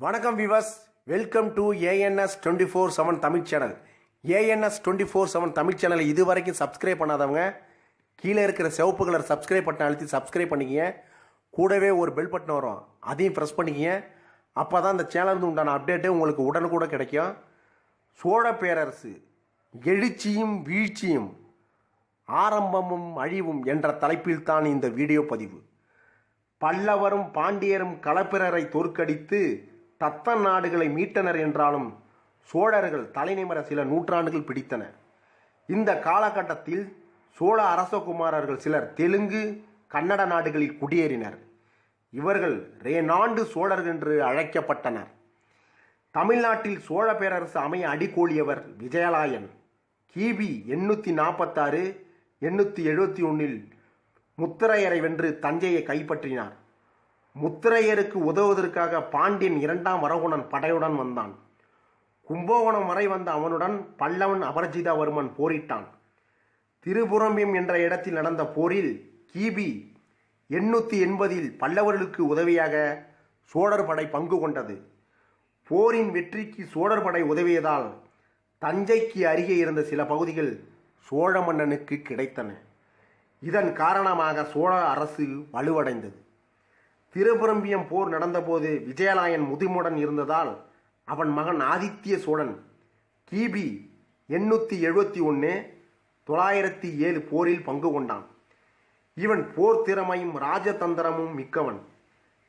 வணக்கம் viewers welcome to ANS twenty four seven Tamil channel ANS twenty four seven Tamil சேனலை இது வரைக்கும் subscribe பண்ணாதவங்க கீழே இருக்கிற சிவப்பு கலர் சப்ஸ்கிரைப் பட்டன் அழுத்தி சப்ஸ்கிரைப் பண்ணிக்கிங்க. கூடவே ஒரு பெல் பட்டன் வரும். அதையும் ப்ரெஸ் பண்ணிக்கிங்க. அப்போ தான் அந்த சேனலுக்கு உண்டான அப்டேட்டு உங்களுக்கு உடனுக்கூட கிடைக்கும். சோழ பேரரசு எழுச்சியும் வீழ்ச்சியும் ஆரம்பமும் அழிவும் என்ற தலைப்பில் தான் இந்த வீடியோ பதிவு. பல்லவரும் பாண்டியரும் களப்பிரரை தோற்கடித்து தத்த நாடுகளை மீட்டனர் என்றாலும் சோழர்கள் தலைநிமர சில நூற்றாண்டுகள் பிடித்தன. இந்த காலகட்டத்தில் சோழ அரசகுமாரர்கள் சிலர் தெலுங்கு கன்னட நாடுகளில் குடியேறினர். இவர்கள் ரேநாண்டு சோழர்கள் என்று அழைக்கப்பட்டனர். தமிழ்நாட்டில் சோழ பேரரசு அமைய அடிக்கோலியவர் விஜயலாயன். கிபி எண்ணூற்றி நாற்பத்தாறு எண்ணூற்றி எழுபத்தி ஒன்றில் முத்திரையரை வென்று தஞ்சையை கைப்பற்றினார். முத்திரையருக்கு உதவுவதற்காக பாண்டியன் இரண்டாம் வரகுணன் படையுடன் வந்தான். கும்பகோணம் வரை வந்த அவனுடன் பல்லவன் அபரஜிதாவர்மன் போரிட்டான். திருபுரம்பியம் என்ற இடத்தில் நடந்த போரில் கிபி எண்ணூற்றி எண்பதில் பல்லவர்களுக்கு உதவியாக சோழர் படை பங்கு கொண்டது. போரின் வெற்றிக்கு சோழர் படை உதவியதால் தஞ்சைக்கு அருகே இருந்த சில பகுதிகள் சோழ மன்னனுக்கு கிடைத்தன. இதன் காரணமாக சோழ அரசு வலுவடைந்தது. திருபுரம்பியம் போர் நடந்தபோது விஜயலாயன் முதுமுடன் இருந்ததால் அவன் மகன் ஆதித்ய சோழன் கிபி எண்ணூற்றி எழுபத்தி ஒன்று தொள்ளாயிரத்தி ஏழு போரில் பங்கு கொண்டான். இவன் போர் திறமையும் ராஜதந்திரமும் மிக்கவன்.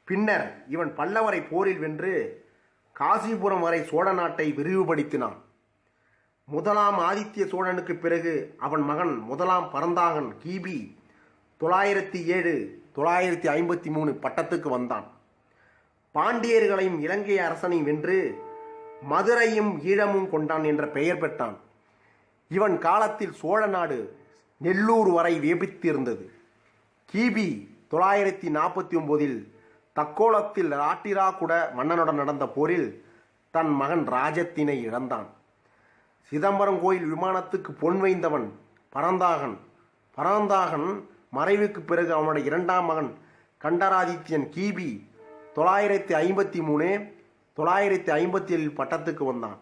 பின்னர் இவன் பல்லவரை போரில் வென்று காசிபுரம் வரை சோழ நாட்டை விரிவுபடுத்தினான். முதலாம் ஆதித்ய சோழனுக்கு பிறகு அவன் மகன் முதலாம் பரந்தாகன் கிபி தொள்ளாயிரத்தி ஏழு தொள்ளாயிரத்தி ஐம்பத்தி மூணு பட்டத்துக்கு வந்தான். பாண்டியர்களையும் இலங்கை அரசனையும் வென்று மதுரையும் ஈழமும் கொண்டான் என்ற பெயர் பெற்றான். இவன் காலத்தில் சோழ நாடு நெல்லூர் வரை வியபித்திருந்தது கிபி தொள்ளாயிரத்தி நாற்பத்தி ஒன்பதில் தக்கோலத்தில் ராட்டிராகுட மன்னனுடன் நடந்த போரில் தன் மகன் ராஜத்தினை இழந்தான். சிதம்பரம் கோயில் விமானத்துக்கு பொன் வைந்தவன் பரந்தாகன். பரந்தாகன் மறைவுக்கு பிறகு அவனுடைய இரண்டாம் மகன் கண்டராதித்யன் கிபி தொள்ளாயிரத்தி ஐம்பத்தி மூணு தொள்ளாயிரத்தி ஐம்பத்தி ஏழில் பட்டத்துக்கு வந்தான்.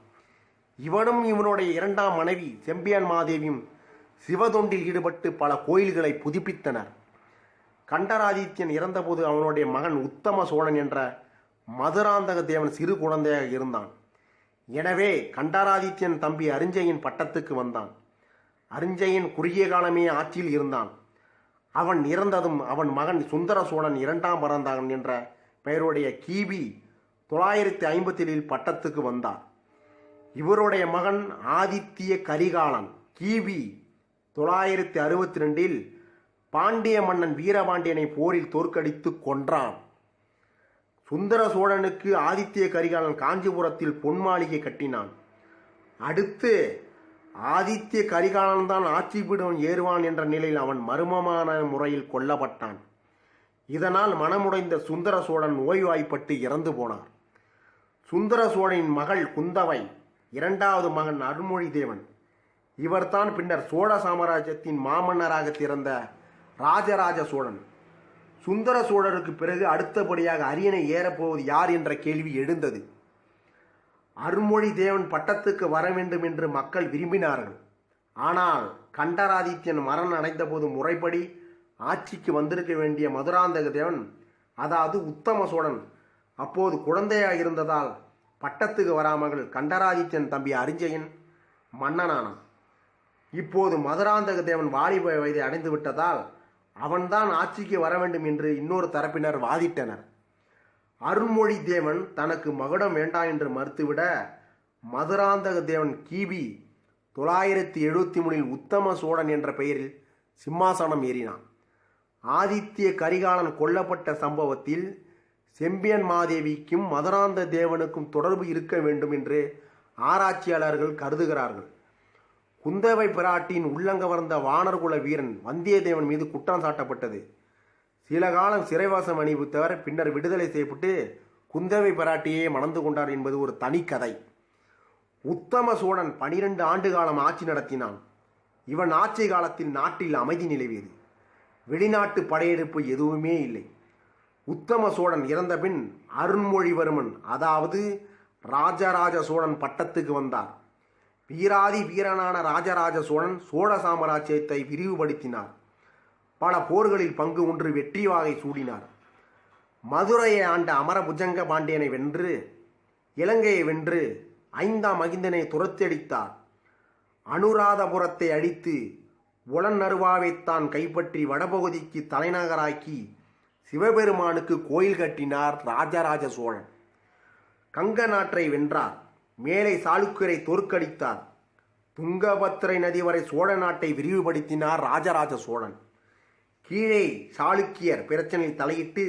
இவனும் இவனுடைய இரண்டாம் மனைவி செம்பியன் மாதேவியும் சிவதொண்டில் ஈடுபட்டு பல கோயில்களை புதுப்பித்தனர். கண்டராதித்யன் இறந்தபோது அவனுடைய மகன் உத்தம சோழன் என்ற மதுராந்தக தேவன் சிறு குழந்தையாக இருந்தான். எனவே கண்டராதித்யன் தம்பி அரிஞ்சயன் பட்டத்துக்கு வந்தான். அரிஞ்சயன் குறுகிய காலமே ஆட்சியில் இருந்தான். அவன் இறந்ததும் அவன் மகன் சுந்தர சோழன் இரண்டாம் பரந்தாகன் என்ற பெயருடைய கிபி தொள்ளாயிரத்தி ஐம்பத்திலில் பட்டத்துக்கு வந்தார். இவருடைய மகன் ஆதித்ய கரிகாலன் கிபி தொள்ளாயிரத்தி அறுபத்தி ரெண்டில் பாண்டிய மன்னன் வீரபாண்டியனை போரில் தோற்கடித்து கொன்றான். சுந்தர சோழனுக்கு ஆதித்ய கரிகாலன் காஞ்சிபுரத்தில் பொன் மாளிகை கட்டினான். அடுத்து ஆதித்ய கரிகாலன் தான் ஆட்சி பீடம் ஏறுவான் என்ற நிலையில் அவன் மர்மமான முறையில் கொல்லப்பட்டான். இதனால் மனமுடைந்த சுந்தர சோழன் ஓய்வாய்ப்பட்டு இறந்து போனார். சுந்தர சோழனின் மகள் குந்தவை இரண்டாவது மகன் அருள்மொழிதேவன் இவர்தான் பின்னர் சோழ சாம்ராஜ்யத்தின் மாமன்னராக திறந்த ராஜராஜ சோழன். சுந்தர சோழருக்கு பிறகு அடுத்தபடியாக அரியணை ஏறப்போவது யார் என்ற கேள்வி எழுந்தது. அருள்மொழி தேவன் பட்டத்துக்கு வர வேண்டும் என்று மக்கள் விரும்பினார்கள். ஆனால் கண்டராதித்யன் மரணம் அடைந்தபோது முறைப்படி ஆட்சிக்கு வந்திருக்க வேண்டிய மதுராந்தக தேவன் அதாவது உத்தம சோழன் அப்போது குழந்தையாக இருந்ததால் பட்டத்துக்கு வராமல் கண்டராதித்யன் தம்பி அரிஞ்சயன் மன்னனானான். இப்போது மதுராந்தக தேவன் வாலிப வயதை அடைந்து விட்டதால் அவன்தான் ஆட்சிக்கு வர வேண்டும் என்று இன்னொரு தரப்பினர் வாதிட்டனர். அருள்மொழி தேவன் தனக்கு மகுடம் வேண்டாம் என்று மறுத்துவிட மதுராந்தக தேவன் கிபி தொள்ளாயிரத்தி எழுபத்தி மூணில் உத்தம சோழன் என்ற பெயரில் சிம்மாசனம் ஏறினான். ஆதித்ய கரிகாலன் கொல்லப்பட்ட சம்பவத்தில் செம்பியன் மாதேவிக்கும் மதுராந்த தேவனுக்கும் தொடர்பு இருக்க வேண்டும் என்று ஆராய்ச்சியாளர்கள் கருதுகிறார்கள். குந்தவை பிராட்டியின் உள்ளங்கவர்ந்த வானர்குல வீரன் வந்தியத்தேவன் மீது குற்றம் சாட்டப்பட்டது. சில காலம் சிறைவாசம் அணிவித்தவர் பின்னர் விடுதலை செய்யப்பட்டு குந்தவை பிராட்டியே மணந்து கொண்டார் என்பது ஒரு தனி கதை. உத்தம சோழன் பனிரெண்டு ஆண்டு காலம் ஆட்சி நடத்தினான். இவன் ஆட்சி காலத்தில் நாட்டில் அமைதி நிலவியது. வெளிநாட்டு படையெடுப்பு எதுவுமே இல்லை. உத்தம சோழன் இறந்தபின் அருண்மொழிவர்மன் அதாவது ராஜராஜ சோழன் பட்டத்துக்கு வந்தார். வீராதி வீரனான ராஜராஜ சோழன் சோழ சாம்ராஜ்யத்தை விரிவுபடுத்தினார். பல போர்களில் பங்கு ஒன்று வெற்றி வாகை சூடினார். மதுரையை ஆண்ட அமரபுஜங்க பாண்டியனை வென்று இலங்கையை வென்று ஐந்தாம் மகிந்தனை துரத்தடித்தார் அனுராதபுரத்தை அழித்து உளநருவாவைத்தான் கைப்பற்றி வடபகுதிக்கு தலைநகராக்கி சிவபெருமானுக்கு கோயில் கட்டினார் ராஜராஜ சோழன். கங்க நாட்டை வென்றார் மேலை சாளுக்கியரை தோற்கடித்தார். துங்கபத்திரை நதி வரை சோழ நாட்டை விரிவுபடுத்தினார் ராஜராஜ சோழன். கீழே சாளுக்கியர் பிரச்சனையில் தலையிட்டு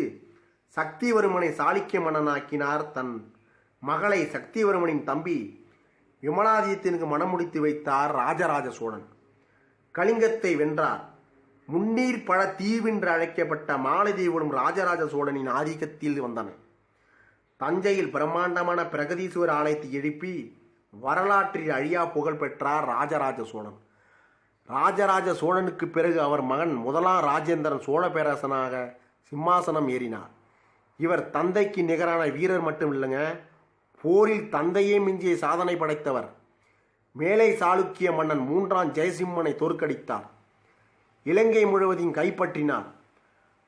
சக்திவர்மனை சாளுக்கிய மன்னனாக்கினார் தன் மகளை சக்திவர்மனின் தம்பி விமலாதித்யனுக்கு மணமுடித்து வைத்தார் ராஜராஜ சோழன். கலிங்கத்தை வென்றார். முன்னீர் பழ தீவென்று அழைக்கப்பட்ட மாலதீவுடன் ராஜராஜ சோழனின் ஆதிக்கத்தில் வந்தன. தஞ்சையில் பிரம்மாண்டமான பிரகதீஸ்வரர் ஆலயத்தை எழுப்பி வரலாற்றில் அழியா புகழ் பெற்றார் ராஜராஜ சோழன். ராஜராஜ சோழனுக்கு பிறகு அவர் மகன் முதலாம் ராஜேந்திரன் சோழ பேரரசனாக சிம்மாசனம் ஏறினார். இவர் தந்தைக்கு நிகரான வீரர் மட்டும் இல்லைங்க போரில் தந்தையே மிஞ்சிய சாதனை படைத்தவர். மேலை சாளுக்கிய மன்னன் மூன்றாம் ஜெயசிம்மனை தோற்கடித்தார். இலங்கை முழுவதையும் கைப்பற்றினார்.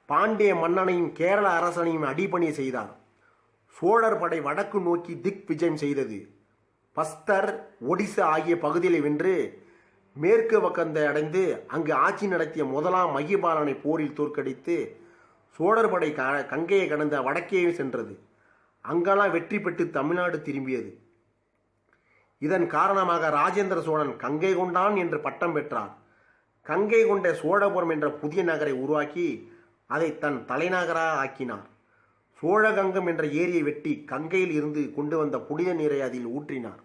பாண்டிய மன்னனையும் கேரள அரசனையும் அடிபணி செய்தார். சோழர் படை வடக்கு நோக்கி திக் விஜயம் செய்தது. பஸ்தர் ஒடிசா ஆகிய பகுதிகளை வென்று மேற்கு பக்கத்தை அடைந்து அங்கு ஆட்சி நடத்திய முதலாம் மகிபாலனை போரில் தோற்கடித்து சோழர் படை க- கங்கையை கடந்த வடக்கே சென்றது. அங்கெல்லாம் வெற்றி பெற்று தமிழ்நாடு திரும்பியது. இதன் காரணமாக ராஜேந்திர சோழன் கங்கை கொண்டான் என்று பட்டம் பெற்றார். கங்கை கொண்ட சோழபுரம் என்ற புதிய நகரை உருவாக்கி அதை தன் தலைநகராக ஆக்கினார். சோழகங்கம் என்ற ஏரியை வெட்டி கங்கையில் இருந்து கொண்டு வந்த புனித நீரை அதில் ஊற்றினார்.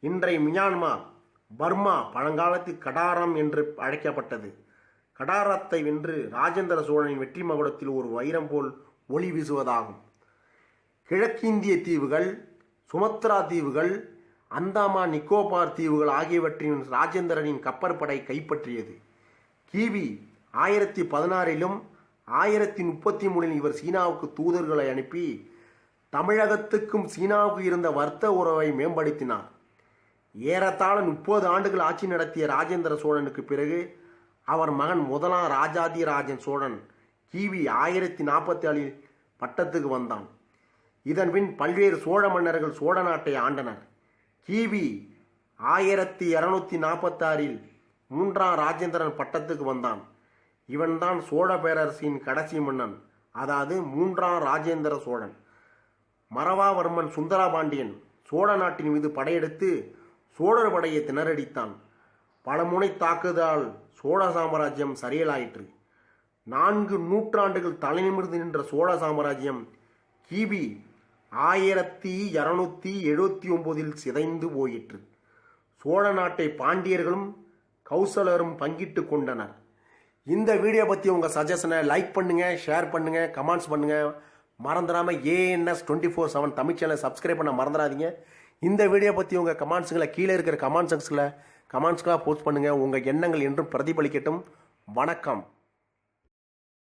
இன்றைய மியான்மர் பர்மா பழங்காலத்தில் கடாரம் என்று அழைக்கப்பட்டது. கடாரத்தை வென்று ராஜேந்திர சோழனின் வெற்றி மகுடத்தில் ஒரு வைரம் போல் ஒளி வீசுவதாகும். கிழக்கிந்திய தீவுகள் சுமத்ரா தீவுகள் அந்தமான் நிக்கோபார் தீவுகள் ஆகியவற்றின் ராஜேந்திரனின் கப்பற்படை கைப்பற்றியது. கிபி ஆயிரத்தி பதினாறிலும் ஆயிரத்தி முப்பத்தி மூணில் இவர் சீனாவுக்கு தூதர்களை அனுப்பி தமிழகத்துக்கும் சீனாவுக்கு இருந்த வர்த்தக உறவை மேம்படுத்தினார். ஏறத்தாழ முப்பது ஆண்டுகள் ஆட்சி நடத்திய ராஜேந்திர சோழனுக்கு பிறகு அவர் மகன் முதலாம் ராஜாதிராஜன் சோழன் கிவி ஆயிரத்தி நாற்பத்தி ஏழில் பட்டத்துக்கு வந்தான். இதன்பின் பல்வேறு சோழ மன்னர்கள் சோழ நாட்டை ஆண்டனர். கிவி ஆயிரத்தி இரநூத்தி நாற்பத்தாறில் மூன்றாம் ராஜேந்திரன் பட்டத்துக்கு வந்தான். இவன்தான் சோழ பேரரசின் கடைசி மன்னன் அதாவது மூன்றாம் ராஜேந்திர சோழன். மரவாவர்மன் சுந்தரபாண்டியன் சோழ நாட்டின் மீது படையெடுத்து சோழர் படையை திணறடித்தான். பல முனை தாக்குதலால் சோழ சாம்ராஜ்யம் சரியலாயிற்று. நான்கு நூற்றாண்டுகள் தலைநிமிர்ந்து நின்ற சோழ சாம்ராஜ்யம் கிபி ஆயிரத்தி இரநூத்தி எழுபத்தி ஒன்பதில் சிதைந்து போயிற்று. சோழ நாட்டை பாண்டியர்களும் கௌசலரும் பங்கிட்டு கொண்டனர். இந்த வீடியோ பற்றி உங்கள் சஜஷனை லைக் பண்ணுங்கள் ஷேர் பண்ணுங்கள் கமெண்ட்ஸ் பண்ணுங்கள் மறந்துடாமல் ANS twenty four seven Tamil சேனலை சப்ஸ்கிரைப் பண்ண மறந்துடாதீங்க இந்த வீடியோ பற்றி உங்கள் கமெண்ட்ஸுங்களை கீழே இருக்கிற கமெண்ட் செக்ஷனில் கமெண்ட்ஸ்களாக போஸ்ட் பண்ணுங்கள் உங்கள் எண்ணங்கள் என்றும் பிரதிபலிக்கட்டும். வணக்கம்.